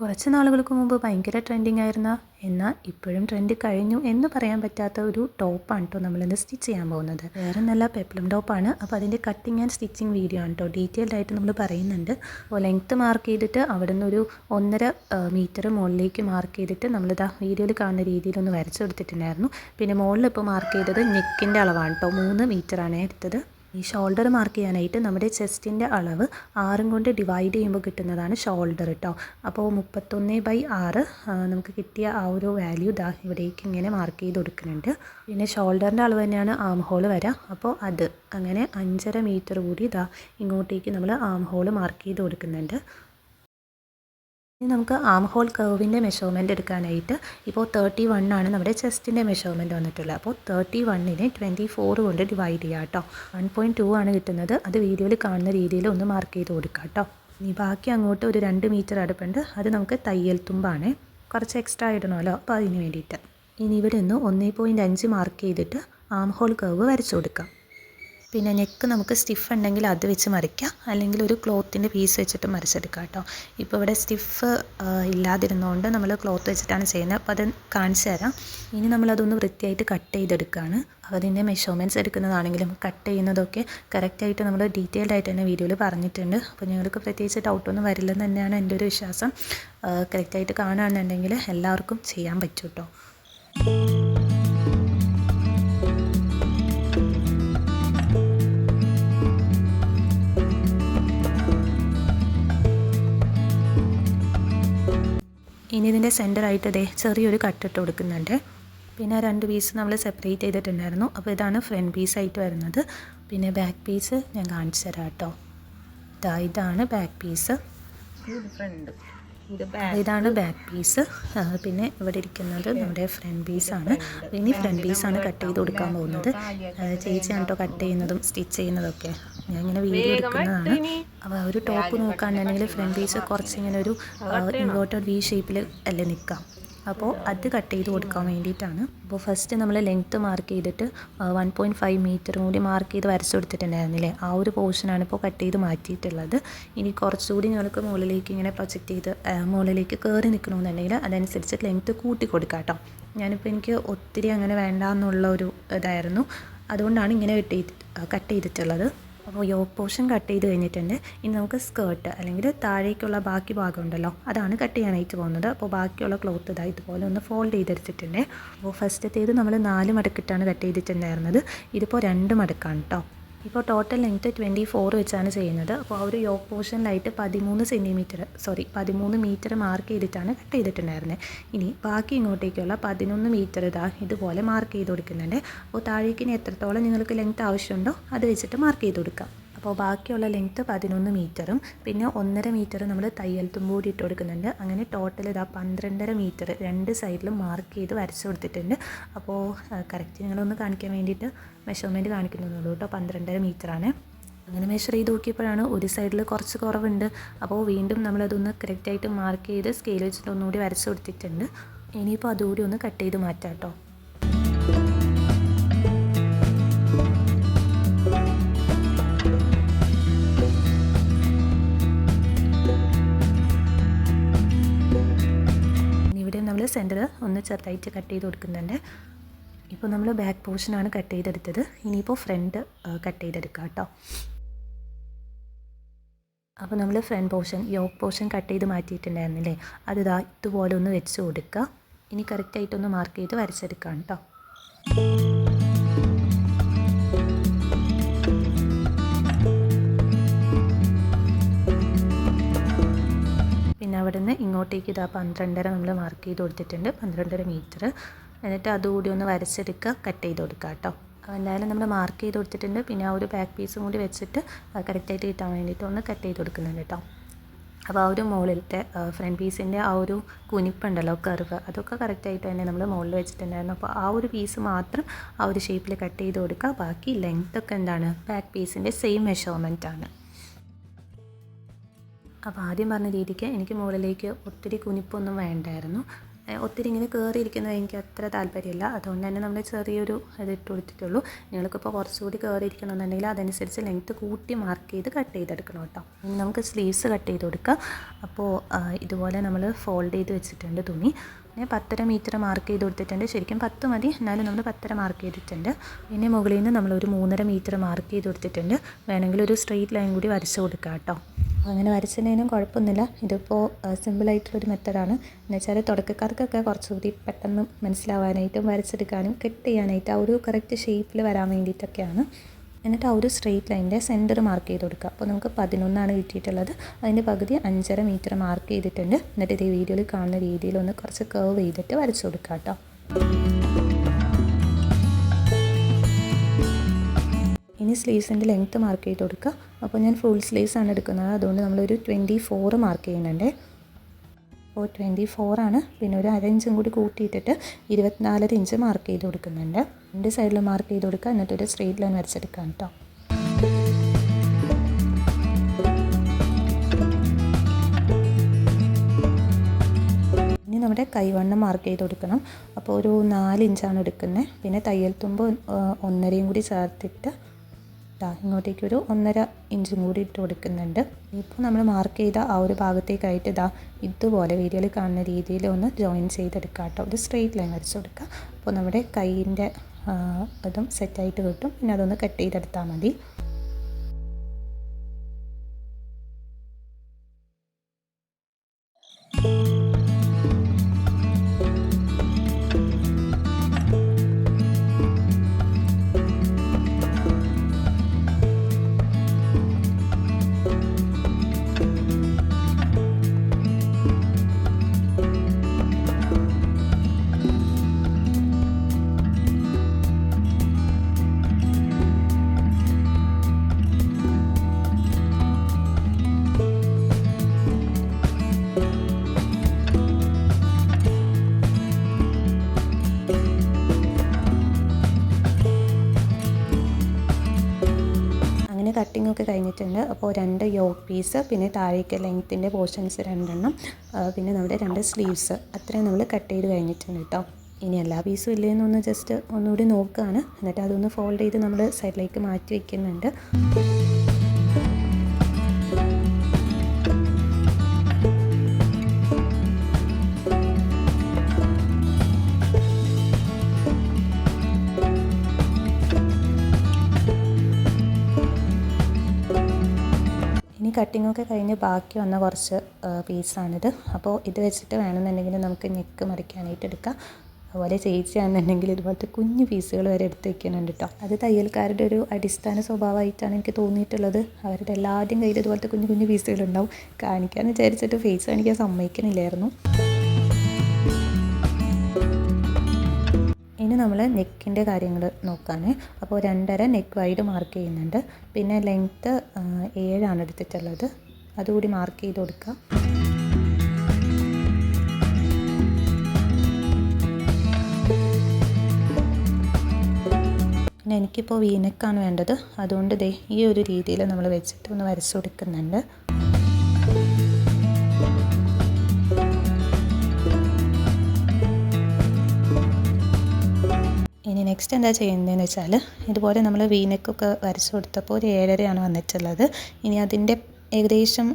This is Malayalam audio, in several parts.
കുറച്ച് നാളുകൾക്ക് മുമ്പ് ഭയങ്കര ട്രെൻഡിങ് ആയിരുന്ന എന്നാൽ ഇപ്പോഴും ട്രെൻഡ് കഴിഞ്ഞു എന്ന് പറയാൻ പറ്റാത്ത ഒരു ടോപ്പാണ് കേട്ടോ നമ്മളിന്ന് സ്റ്റിച്ച് ചെയ്യാൻ പോകുന്നത്. വേറെ നല്ല പെപ്ലം ടോപ്പാണ്. അപ്പോൾ അതിന്റെ കട്ടിങ് ആൻഡ് സ്റ്റിച്ചിങ് വീഡിയോ ആണ് കേട്ടോ ഡീറ്റെയിൽഡ് ആയിട്ട് നമ്മൾ പറയുന്നുണ്ട്. അപ്പോൾ ലെങ്ത്ത് മാർക്ക് ചെയ്തിട്ട് അവിടെ നിന്ന് ഒരു ഒന്നര മീറ്റർ മുകളിലേക്ക് മാർക്ക് ചെയ്തിട്ട് നമ്മളിതാ വീഡിയോയിൽ കാണുന്ന രീതിയിലൊന്ന് വരച്ചു കൊടുത്തിട്ടുണ്ടായിരുന്നു. പിന്നെ മുകളിൽ ഇപ്പോൾ മാർക്ക് ചെയ്തത് നെക്കിന്റെ അളവാണ് കേട്ടോ മൂന്ന് മീറ്ററാണ് എടുത്തത്. ഈ ഷോൾഡർ മാർക്ക് ചെയ്യാനായിട്ട് നമ്മുടെ ചെസ്റ്റിന്റെ അളവ് ആറും കൊണ്ട് ഡിവൈഡ് ചെയ്യുമ്പോൾ കിട്ടുന്നതാണ് ഷോൾഡർ കേട്ടോ അപ്പോൾ മുപ്പത്തൊന്ന് ബൈ ആറ് നമുക്ക് കിട്ടിയ ആ ഒരു വാല്യൂ ദാ ഇവിടേക്ക് ഇങ്ങനെ മാർക്ക് ചെയ്ത് കൊടുക്കുന്നുണ്ട്. പിന്നെ ഷോൾഡറിന്റെ അളവ് തന്നെയാണ് ആം ഹോൾ വരാം. അപ്പോൾ അത് അങ്ങനെ അഞ്ചര മീറ്റർ കൂടി ഇതാ ഇങ്ങോട്ടേക്ക് നമ്മൾ ആം ഹോൾ മാർക്ക് ചെയ്ത് കൊടുക്കുന്നുണ്ട്. ഇനി നമുക്ക് ആം ഹോൾ കർവിന്റെ മെഷർമെന്റ് എടുക്കാനായിട്ട് ഇപ്പോൾ തേർട്ടി വൺ ആണ് നമ്മുടെ ചെസ്റ്റിന്റെ മെഷർമെന്റ് വന്നിട്ടുള്ളത്. അപ്പോൾ തേർട്ടി വണ്ണിനെ ട്വന്റി ഫോർ കൊണ്ട് ഡിവൈഡ് ചെയ്യുക കേട്ടോ. വൺ പോയിന്റ് ടു ആണ് കിട്ടുന്നത്. അത് വീഡിയോയിൽ കാണുന്ന രീതിയിൽ ഒന്ന് മാർക്ക് ചെയ്ത് കൊടുക്കുക കേട്ടോ. ഇനി ബാക്കി അങ്ങോട്ട് ഒരു രണ്ട് മീറ്റർ അടുപ്പുണ്ട്. അത് നമുക്ക് തയ്യൽ തുമ്പാണ്. കുറച്ച് എക്സ്ട്രാ ഇടണമല്ലോ. അപ്പോൾ അതിന് വേണ്ടിയിട്ട്. ഇനി ഇവിടെ നിന്ന് ഒന്നേ പോയിന്റ് അഞ്ച് മാർക്ക് ചെയ്തിട്ട് ആം ഹോൾ കർവ് വരച്ചു കൊടുക്കാം. പിന്നെ നെക്ക് നമുക്ക് സ്റ്റിഫ് ഉണ്ടെങ്കിൽ അത് വെച്ച് മറിക്കാം. അല്ലെങ്കിൽ ഒരു ക്ലോത്തിന്റെ പീസ് വെച്ചിട്ട് മറിച്ചെടുക്കാം കേട്ടോ ഇപ്പോൾ ഇവിടെ സ്റ്റിഫ് ഇല്ലാതിരുന്നുകൊണ്ട് നമ്മൾ ക്ലോത്ത് വെച്ചിട്ടാണ് ചെയ്യുന്നത്. അപ്പോൾ അത് കാണിച്ചു തരാം. ഇനി നമ്മളതൊന്ന് വൃത്തിയായിട്ട് കട്ട് ചെയ്തെടുക്കുകയാണ് അതിന്റെ മെഷർമെന്റ്സ് എടുക്കുന്നതാണെങ്കിലും കട്ട് ചെയ്യുന്നതൊക്കെ കറക്റ്റായിട്ട് നമ്മൾ ഡീറ്റെയിൽഡ് ആയിട്ട് തന്നെ വീഡിയോയിൽ പറഞ്ഞിട്ടുണ്ട്. അപ്പോൾ ഞങ്ങൾക്ക് പ്രത്യേകിച്ച് ഡൗട്ടൊന്നും വരില്ലെന്ന് തന്നെയാണ് എന്റെ ഒരു വിശ്വാസം. കറക്റ്റായിട്ട് കാണുകയാണെന്നുണ്ടെങ്കിൽ എല്ലാവർക്കും ചെയ്യാൻ പറ്റും കേട്ടോ ഇനി ഇതിന്റെ സെന്ററായിട്ട് ഇതേ ചെറിയൊരു കട്ടിട്ട് കൊടുക്കുന്നുണ്ട്. പിന്നെ രണ്ട് പീസ് നമ്മൾ സെപ്പറേറ്റ് ചെയ്തിട്ടുണ്ടായിരുന്നു. അപ്പോൾ ഇതാണ് ഫ്രണ്ട് പീസായിട്ട് വരുന്നത്. പിന്നെ ബാക്ക് പീസ് ഞാൻ കാണിച്ചു തരാം കേട്ടോ. ഇതാ ഇതാണ് ബാക്ക് പീസ് ഫ്രണ്ട് ഇതാണ് ബാക്ക് പീസ് പിന്നെ ഇവിടെ ഇരിക്കുന്നത് നമ്മുടെ ഫ്രണ്ട് പീസാണ് ഇനി ഫ്രണ്ട് പീസാണ് കട്ട് ചെയ്ത് കൊടുക്കാൻ പോകുന്നത്. ചേച്ചിയാണ് കേട്ടോ കട്ട് ചെയ്യുന്നതും സ്റ്റിച്ച് ചെയ്യുന്നതൊക്കെ. ഞാൻ ഇങ്ങനെ വീഡിയോ എടുക്കുന്നതാണ്. അപ്പോൾ ഒരു ടോപ്പ് നോക്കുകയാണെന്നുണ്ടെങ്കിൽ ഫ്രണ്ട് പീസ് കുറച്ച് ഇങ്ങനെ ഒരു ഇൻവേർട്ടഡ് വി ഷേപ്പിൽ അല്ലേ നിൽക്കാം അപ്പോൾ അത് കട്ട് ചെയ്ത് കൊടുക്കാൻ വേണ്ടിയിട്ടാണ്. അപ്പോൾ ഫസ്റ്റ് നമ്മൾ ലെങ്ത്ത് മാർക്ക് ചെയ്തിട്ട് വൺ പോയിന്റ് ഫൈവ് മീറ്ററും കൂടി മാർക്ക് ചെയ്ത് വരച്ചു കൊടുത്തിട്ടുണ്ടായിരുന്നില്ലേ? ആ ഒരു പോർഷനാണ് ഇപ്പോൾ കട്ട് ചെയ്ത് മാറ്റിയിട്ടുള്ളത്. ഇനി കുറച്ചുകൂടി ഞങ്ങൾക്ക് മുകളിലേക്ക് ഇങ്ങനെ പ്രൊജക്റ്റ് ചെയ്ത് മുകളിലേക്ക് കയറി നിൽക്കണമെന്നുണ്ടെങ്കിൽ അതനുസരിച്ച് ലെങ്ത്ത് കൂട്ടി കൊടുക്കാം കേട്ടോ. ഞാനിപ്പോൾ എനിക്ക് ഒത്തിരി അങ്ങനെ വേണ്ട എന്നുള്ള ഒരു ഇതായിരുന്നു. അതുകൊണ്ടാണ് ഇങ്ങനെ കട്ട് ചെയ്തിട്ടുള്ളത്. അപ്പോൾ യോക്ക് പോർഷൻ കട്ട് ചെയ്ത് കഴിഞ്ഞിട്ടുണ്ട്. ഇനി നമുക്ക് സ്കേർട്ട് അല്ലെങ്കിൽ താഴേക്കുള്ള ബാക്കി ഭാഗം ഉണ്ടല്ലോ അതാണ് കട്ട് ചെയ്യാനായിട്ട് പോകുന്നത്. അപ്പോൾ ബാക്കിയുള്ള ക്ലോത്ത് ഇതാ ഇതുപോലെ ഒന്ന് ഫോൾഡ് ചെയ്തെടുത്തിട്ടുണ്ട്. അപ്പോൾ ഫസ്റ്റത്തേത് നമ്മൾ നാല് മടക്കിട്ടാണ് കട്ട് ചെയ്തിട്ടുണ്ടായിരുന്നത്. ഇതിപ്പോൾ രണ്ട് മടക്കാണ് കേട്ടോ ഇപ്പോൾ ടോട്ടൽ ലെങ്ത്ത് ട്വന്റി ഫോർ വെച്ചാണ് ചെയ്യുന്നത്. അപ്പോൾ ആ ഒരു യോക്ക് പോർഷനിലായിട്ട് പതിമൂന്ന് സെന്റിമീറ്റർ സോറി പതിമൂന്ന് മീറ്റർ മാർക്ക് ചെയ്തിട്ടാണ് കട്ട് ചെയ്തിട്ടുണ്ടായിരുന്നത് ഇനി ബാക്കി ഇങ്ങോട്ടേക്കുള്ള പതിനൊന്ന് മീറ്റർ ഇതാ ഇതുപോലെ മാർക്ക് ചെയ്ത് കൊടുക്കുന്നുണ്ട്. അപ്പോൾ താഴേക്കിന് എത്രത്തോളം നിങ്ങൾക്ക് ലെങ്ത്ത് ആവശ്യമുണ്ടോ അത് വെച്ചിട്ട് മാർക്ക് ചെയ്ത് കൊടുക്കാം. അപ്പോൾ ബാക്കിയുള്ള ലെങ്ത്ത് പതിനൊന്ന് മീറ്ററും പിന്നെ ഒന്നര മീറ്റർ നമ്മൾ തയ്യൽ തുമ്പൂടി ഇട്ട് കൊടുക്കുന്നുണ്ട്. അങ്ങനെ ടോട്ടൽ ഇതാ പന്ത്രണ്ടര മീറ്റർ രണ്ട് സൈഡിലും മാർക്ക് ചെയ്ത് വരച്ചു കൊടുത്തിട്ടുണ്ട്. അപ്പോൾ കറക്റ്റ് നിങ്ങളൊന്ന് കാണിക്കാൻ വേണ്ടിയിട്ട് മെഷർമെന്റ് കാണിക്കുന്നുള്ളൂ കേട്ടോ. പന്ത്രണ്ടര മീറ്ററാണ് അങ്ങനെ മെഷർ ചെയ്ത് നോക്കിയപ്പോഴാണ് ഒരു സൈഡിൽ കുറച്ച് കുറവുണ്ട്. അപ്പോൾ വീണ്ടും നമ്മളതൊന്ന് കറക്റ്റായിട്ട് മാർക്ക് ചെയ്ത് സ്കെയിൽ വെച്ചിട്ട് ഒന്നുകൂടി വരച്ചു കൊടുത്തിട്ടുണ്ട്. ഇനിയിപ്പോൾ അതുകൂടി ഒന്ന് കട്ട് ചെയ്ത് മാറ്റാം കേട്ടോ. നമ്മൾ സെന്റർ ഒന്ന് ചെറുതായിട്ട് കട്ട് ചെയ്ത് കൊടുക്കുന്നുണ്ട്. ഇപ്പോൾ നമ്മൾ ബാക്ക് പോർഷനാണ് കട്ട് ചെയ്തെടുത്തത്. ഇനിയിപ്പോൾ ഫ്രണ്ട് കട്ട് ചെയ്തെടുക്കാം കേട്ടോ. അപ്പോൾ നമ്മൾ front portion yoke portion cut ചെയ്ത് മാറ്റിയിട്ടുണ്ടായിരുന്നില്ലേ? അത് ഇതാ ഇതുപോലെ ഒന്ന് വെച്ച് കൊടുക്കുക ഇനി കറക്റ്റായിട്ടൊന്ന് മാർക്ക് ചെയ്ത് വരച്ചെടുക്കാം കേട്ടോ. ഇങ്ങോട്ടേക്ക് ഇതാ പന്ത്രണ്ടര നമ്മൾ മാർക്ക് ചെയ്ത് കൊടുത്തിട്ടുണ്ട്. പന്ത്രണ്ടര മീറ്റർ എന്നിട്ട് അതുകൂടി ഒന്ന് വരച്ചെടുക്കുക. കട്ട് ചെയ്ത് കൊടുക്കുക കേട്ടോ. എന്തായാലും നമ്മൾ മാർക്ക് ചെയ്ത് കൊടുത്തിട്ടുണ്ട്. പിന്നെ ആ ഒരു ബാക്ക് പീസും കൂടി വെച്ചിട്ട് കറക്റ്റായിട്ട് കിട്ടാൻ വേണ്ടിയിട്ട് ഒന്ന് കട്ട് ചെയ്ത് കൊടുക്കുന്നുണ്ട് കേട്ടോ. അപ്പോൾ ആ ഒരു മുകളിലത്തെ ഫ്രണ്ട് പീസിന്റെ ആ ഒരു കുനിപ്പുണ്ടല്ലോ കർവ് അതൊക്കെ കറക്റ്റായിട്ട് തന്നെ നമ്മൾ മുകളിൽ വെച്ചിട്ടുണ്ടായിരുന്നു. അപ്പോൾ ആ ഒരു പീസ് മാത്രം ആ ഒരു ഷേപ്പിൽ കട്ട് ചെയ്ത് കൊടുക്കുക. ബാക്കി ലെങ്ത്തൊക്കെ എന്താണ്? ബാക്ക് പീസിന്റെ സെയിം മെഷർമെന്റ് ആണ്. അപ്പോൾ ആദ്യം പറഞ്ഞ രീതിക്ക് എനിക്ക് മുകളിലേക്ക് ഒത്തിരി കുനിപ്പൊന്നും വേണ്ടായിരുന്നു. ഒത്തിരി ഇങ്ങനെ കയറിയിരിക്കുന്നത് എനിക്ക് അത്ര താല്പര്യമില്ല. അതുകൊണ്ട് തന്നെ നമ്മൾ ചെറിയൊരു ഇത് ഇട്ട് കൊടുത്തിട്ടുള്ളൂ. നിങ്ങൾക്കിപ്പോൾ കുറച്ചുകൂടി കയറിയിരിക്കണമെന്നുണ്ടെങ്കിൽ അതനുസരിച്ച് ലെങ്ത്ത് കൂട്ടി മാർക്ക് ചെയ്ത് കട്ട് ചെയ്തെടുക്കണം കേട്ടോ. ഇനി നമുക്ക് സ്ലീവ്സ് കട്ട് ചെയ്ത് കൊടുക്കാം. അപ്പോൾ ഇതുപോലെ നമ്മൾ ഫോൾഡ് ചെയ്ത് വെച്ചിട്ടുണ്ട് തുണി. പിന്നെ പത്തര മീറ്റർ മാർക്ക് ചെയ്ത് കൊടുത്തിട്ടുണ്ട്. ശരിക്കും പത്ത് മതി. എന്നാലും നമ്മൾ പത്തര മാർക്ക് ചെയ്തിട്ടുണ്ട്. പിന്നെ മുകളിൽ നിന്ന് നമ്മൾ ഒരു മൂന്നര മീറ്റർ മാർക്ക് ചെയ്ത് കൊടുത്തിട്ടുണ്ട്. വേണമെങ്കിൽ ഒരു സ്ട്രെയിറ്റ് ലൈൻ കൂടി വരച്ച് കൊടുക്കാം കേട്ടോ. അങ്ങനെ വരച്ചിട്ടുണ്ടെങ്കിലും കുഴപ്പമൊന്നുമില്ല. ഇതിപ്പോൾ സിമ്പിളായിട്ടുള്ളൊരു മെത്തഡാണ്. എന്ന് വെച്ചാൽ തുടക്കക്കാർക്കൊക്കെ കുറച്ചുകൂടി പെട്ടെന്ന് മനസ്സിലാവാനായിട്ടും വരച്ചെടുക്കാനും കട്ട് ചെയ്യാനായിട്ട് ആ ഒരു കറക്റ്റ് ഷേപ്പിൽ വരാൻ വേണ്ടിയിട്ടൊക്കെയാണ്. എന്നിട്ട് ആ ഒരു സ്ട്രെയിറ്റ് ലൈനിന്റെ സെന്റർ മാർക്ക് ചെയ്ത് കൊടുക്കുക. അപ്പോൾ നമുക്ക് പതിനൊന്നാണ് കിട്ടിയിട്ടുള്ളത്. അതിന്റെ പകുതി അഞ്ചര മീറ്റർ മാർക്ക് ചെയ്തിട്ടുണ്ട്. എന്നിട്ട് ഇതേ വീഡിയോയിൽ കാണുന്ന രീതിയിൽ ഒന്ന് കുറച്ച് കർവ് ചെയ്തിട്ട് വരച്ച് കൊടുക്കുക കേട്ടോ. ഇനി സ്ലീവ്സിന്റെ ലെങ്ത്ത് മാർക്ക് ചെയ്ത് കൊടുക്കുക. അപ്പോൾ ഞാൻ ഫുൾ സ്ലീവ്സ് ആണ് എടുക്കുന്നത്. അതുകൊണ്ട് നമ്മളൊരു ട്വന്റി ഫോറ് മാർക്ക് ചെയ്യുന്നുണ്ട്. അപ്പോൾ ട്വന്റി ഫോറാണ്. പിന്നെ ഒരു അര ഇഞ്ചും കൂടി കൂട്ടിയിട്ടിട്ട് ഇരുപത്തിനാലര ഇഞ്ച് മാർക്ക് ചെയ്ത് കൊടുക്കുന്നുണ്ട്. രണ്ട് സൈഡിൽ മാർക്ക് ചെയ്ത് കൊടുക്കുക. എന്നിട്ട് ഒരു സ്ട്രെയിറ്റ് ലൈൻ വരച്ചെടുക്കാം കേട്ടോ. ഇനി നമ്മുടെ കൈവണ്ണം മാർക്ക് ചെയ്ത് കൊടുക്കണം. അപ്പോൾ ഒരു നാല് ഇഞ്ചാണ് എടുക്കുന്നത്. പിന്നെ തയ്യൽ തുമ്പ് ഒന്നരയും കൂടി ചേർത്തിട്ട് ദാ ഇങ്ങോട്ടേക്കൊരു ഒന്നര ഇഞ്ചും കൂടി ഇട്ട് കൊടുക്കുന്നുണ്ട്. ഇപ്പോൾ നമ്മൾ മാർക്ക് ചെയ്ത ആ ഒരു ഭാഗത്തേക്കായിട്ട് ഇതാ ഇതുപോലെ വീഡിയോയിൽ കാണുന്ന രീതിയിൽ ഒന്ന് ജോയിൻ ചെയ്തെടുക്കുക കേട്ടോ. ഒരു സ്ട്രെയിറ്റ് ലൈൻ വരച്ച് കൊടുക്കുക അപ്പോൾ നമ്മുടെ കൈയിന്റെ അതും സെറ്റായിട്ട് കിട്ടും. പിന്നെ അതൊന്ന് കട്ട് ചെയ്തെടുത്താൽ മതി. ഒക്കെ കഴിഞ്ഞിട്ടുണ്ട്. അപ്പോൾ രണ്ട് യോക്ക് പീസ് പിന്നെ താഴേക്ക് ലെങ്ത്തിന്റെ പോർഷൻസ് രണ്ടെണ്ണം പിന്നെ നമ്മുടെ രണ്ട് സ്ലീവ്സ്. അത്രയും നമ്മൾ കട്ട് ചെയ്ത് കഴിഞ്ഞിട്ടുണ്ട് കേട്ടോ. ഇനി എല്ലാ പീസും ഇല്ലേന്നൊന്ന് ജസ്റ്റ് ഒന്നുകൂടി നോക്കുകയാണ് എന്നിട്ട് അതൊന്ന് ഫോൾഡ് ചെയ്ത് നമ്മൾ സൈഡിലേക്ക് മാറ്റി വയ്ക്കുന്നുണ്ട് ഒക്കെ കഴിഞ്ഞ് ബാക്കി വന്ന കുറച്ച് പീസാണിത്. അപ്പോൾ ഇത് വെച്ചിട്ട് വേണമെന്നുണ്ടെങ്കിൽ നമുക്ക് നെക്ക് മറിക്കാനായിട്ട് എടുക്കാം. അതുപോലെ ചേച്ചിയാണെന്നുണ്ടെങ്കിൽ ഇതുപോലത്തെ കുഞ്ഞു പീസുകൾ വരെ എടുത്ത് വെക്കുന്നുണ്ട് കേട്ടോ അത് തയ്യൽക്കാരുടെ ഒരു അടിസ്ഥാന സ്വഭാവമായിട്ടാണ് എനിക്ക് തോന്നിയിട്ടുള്ളത്. അവരുടെ എല്ലാവരുടെയും കയ്യിൽ ഇതുപോലത്തെ കുഞ്ഞു കുഞ്ഞു പീസുകളുണ്ടാവും. കാണിക്കാൻ വിചാരിച്ചിട്ട് ഫേസ് കാണിക്കാൻ സമ്മതിക്കണില്ലായിരുന്നു. ഇനി നമ്മൾ നെക്കിന്റെ കാര്യങ്ങൾ നോക്കാണ് അപ്പോൾ രണ്ടര നെക്ക് വൈഡ് മാർക്ക് ചെയ്യുന്നുണ്ട്. പിന്നെ ലെങ്ത്ത് ഏഴാണ് എടുത്തിട്ടുള്ളത്. അതുകൂടി മാർക്ക് ചെയ്ത് കൊടുക്കുക പിന്നെ എനിക്കിപ്പോൾ വീനക്കാണ് വേണ്ടത്. അതുകൊണ്ട് ദേ ഈ ഒരു രീതിയിൽ നമ്മൾ വെച്ചിട്ട് ഒന്ന് വരച്ചു കൊടുക്കുന്നുണ്ട്. ഇനി നെക്സ്റ്റ് എന്താ ചെയ്യുന്നതെന്ന് വെച്ചാൽ ഇതുപോലെ നമ്മൾ വീനക്കൊക്കെ വരച്ചു കൊടുത്തപ്പോൾ ഒരു ഏഴരയാണ് വന്നിട്ടുള്ളത്. ഇനി അതിന്റെ ഏകദേശം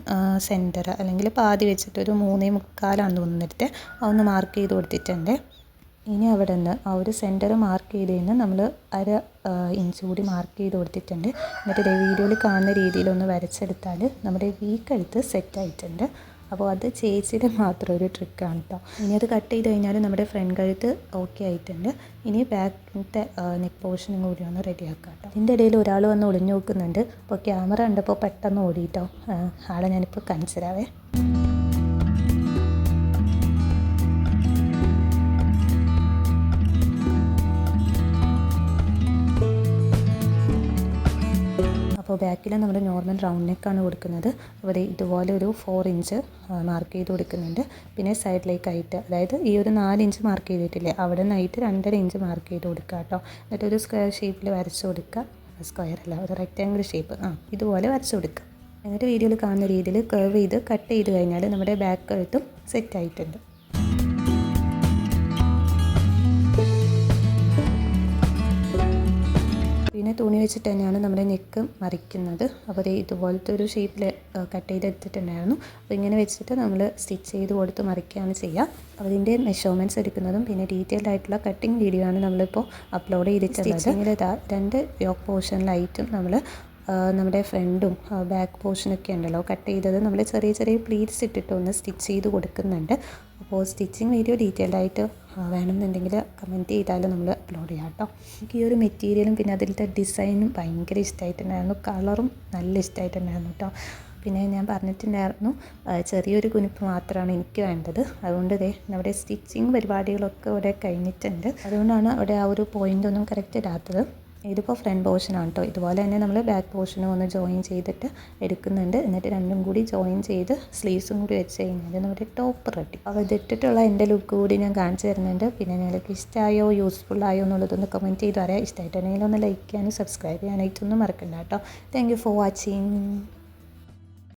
സെന്റർ അല്ലെങ്കിൽ പാതി വെച്ചിട്ട് ഒരു മൂന്നേ മുക്കാലാണ് തോന്നുന്നിടത്തെ അതൊന്ന് മാർക്ക് ചെയ്ത് കൊടുത്തിട്ടുണ്ട്. ഇനി അവിടെ നിന്ന് ആ ഒരു സെന്റർ മാർക്ക് ചെയ്ത് കഴിഞ്ഞ് നമ്മൾ അര ഇഞ്ച് കൂടി മാർക്ക് ചെയ്ത് കൊടുത്തിട്ടുണ്ട്. എന്നിട്ട് വീഡിയോയിൽ കാണുന്ന രീതിയിൽ ഒന്ന് വരച്ചെടുത്താൽ നമ്മുടെ വീക്കെടുത്ത് സെറ്റ് ആയിട്ടുണ്ട്. അപ്പോൾ അത് ചേച്ചിയുടെ മാത്രം ഒരു ട്രിക്കാണ് കേട്ടോ ഇനി അത് കട്ട് ചെയ്ത് കഴിഞ്ഞാൽ നമ്മുടെ ഫ്രണ്ട് കഴുത്ത് ഓക്കെ ആയിട്ടുണ്ട്. ഇനി ബാക്കിന്റെ നെക്ക് പോർഷനും കൂടി ഒന്ന് റെഡിയാക്കാം കേട്ടോ ഇതിന്റെ ഇടയിൽ ഒരാൾ വന്ന് ഒളിഞ്ഞു നോക്കുന്നുണ്ട്. അപ്പോൾ ക്യാമറ കണ്ടപ്പോൾ പെട്ടെന്ന് ഓടിയിട്ടോ ആളെ ഞാനിപ്പോൾ കാണിച്ചു തരാവേ അപ്പോൾ ബാക്കിൽ നമ്മൾ നോർമൽ റൗണ്ട് നെക്കാണ് കൊടുക്കുന്നത്. അപ്പോൾ ഇതുപോലെ ഒരു ഫോർ ഇഞ്ച് മാർക്ക് ചെയ്ത് കൊടുക്കുന്നുണ്ട്. പിന്നെ സൈഡിലേക്കായിട്ട് അതായത് ഈ ഒരു നാല് ഇഞ്ച് മാർക്ക് ചെയ്തിട്ടില്ലേ അവിടെ നിന്നായിട്ട് രണ്ടര ഇഞ്ച് മാർക്ക് ചെയ്ത് കൊടുക്കുക കേട്ടോ. എന്നിട്ട് ഒരു സ്ക്വയർ ഷേപ്പിൽ വരച്ച് കൊടുക്കുക. സ്ക്വയർ അല്ല ഒരു റെക്റ്റാങ്കിൾ ഷേപ്പ് ആ ഇതുപോലെ വരച്ച് കൊടുക്കുക. എന്നിട്ട് വീഡിയോയിൽ കാണുന്ന രീതിയിൽ കർവ് ചെയ്ത് കട്ട് ചെയ്ത് കഴിഞ്ഞാൽ നമ്മുടെ ബാക്ക് കഴുത്തും സെറ്റ് പിന്നെ തുണി വെച്ചിട്ട് തന്നെയാണ് നമ്മുടെ നെക്ക് മറിക്കുന്നത്. അപ്പോൾ ഇതുപോലത്തെ ഒരു ഷേപ്പിൽ കട്ട് ചെയ്തെടുത്തിട്ടുണ്ടായിരുന്നു. അപ്പോൾ ഇങ്ങനെ വെച്ചിട്ട് നമ്മൾ സ്റ്റിച്ച് ചെയ്ത് കൊടുത്ത് മറിക്കുകയാണ് ചെയ്യുക. അപ്പോൾ ഇതിന്റെ മെഷർമെന്റ്സ് എടുക്കുന്നതും പിന്നെ ഡീറ്റെയിൽഡ് ആയിട്ടുള്ള കട്ടിങ് വീഡിയോ ആണ് നമ്മളിപ്പോൾ അപ്ലോഡ് ചെയ്തിട്ടുള്ളത്. ഇതാ രണ്ട് യോക്ക് പോർഷനിലായിട്ടും നമ്മൾ നമ്മുടെ ഫ്രണ്ടും ബാക്ക് പോർഷനൊക്കെ ഉണ്ടല്ലോ കട്ട് ചെയ്തത് നമ്മൾ ചെറിയ ചെറിയ പ്ലീറ്റ്സ് ഇട്ടിട്ട് ഒന്ന് സ്റ്റിച്ച് ചെയ്ത് കൊടുക്കുന്നുണ്ട്. അപ്പോൾ സ്റ്റിച്ചിങ് വീഡിയോ ഡീറ്റെയിൽഡ് ആയിട്ട് വേണമെന്നുണ്ടെങ്കിൽ കമന്റ് ചെയ്താൽ നമ്മൾ അപ്ലോഡ് ചെയ്യാം കേട്ടോ എനിക്ക് ഈ ഒരു മെറ്റീരിയലും പിന്നെ അതിലത്തെ ഡിസൈനും ഭയങ്കര ഇഷ്ടമായിട്ടുണ്ടായിരുന്നു കളറും നല്ല ഇഷ്ടമായിട്ടുണ്ടായിരുന്നു കേട്ടോ പിന്നെ ഞാൻ പറഞ്ഞിട്ടുണ്ടായിരുന്നു ചെറിയൊരു കുനിപ്പ് മാത്രമാണ് എനിക്ക് വേണ്ടത്. അതുകൊണ്ട് ദേ നമ്മുടെ സ്റ്റിച്ചിങ് പരിപാടികളൊക്കെ ഇവിടെ കഴിഞ്ഞിട്ടുണ്ട്. അതുകൊണ്ടാണ് അവിടെ ആ ഒരു പോയിന്റ് ഒന്നും കറക്റ്റ് ഇടാത്തത്. ഇതിപ്പോൾ ഫ്രണ്ട് പോർഷനാണ് കേട്ടോ ഇതുപോലെ തന്നെ നമ്മൾ ബാക്ക് പോർഷനും ഒന്ന് ജോയിൻ ചെയ്തിട്ട് എടുക്കുന്നുണ്ട്. എന്നിട്ട് രണ്ടും കൂടി ജോയിൻ ചെയ്ത് സ്ലീവ്സും കൂടി വെച്ച് കഴിഞ്ഞാൽ നമ്മുടെ ടോപ്പ് റെഡി അപ്പോൾ ഇതിട്ടിട്ടുള്ള എന്റെ ലുക്ക് കൂടി ഞാൻ കാണിച്ചു തരുന്നുണ്ട്. പിന്നെ നിങ്ങൾക്ക് ഇഷ്ടമായോ യൂസ്ഫുൾ ആയോ എന്നുള്ളതൊന്ന് കമന്റ് ചെയ്ത് പറയാം. ഇഷ്ടമായിട്ടുണ്ടെങ്കിൽ ഒന്ന് ലൈക്ക് ചെയ്യാനും സബ്സ്ക്രൈബ് ചെയ്യാനായിട്ടൊന്നും മറക്കണ്ട കേട്ടോ. Thank for watching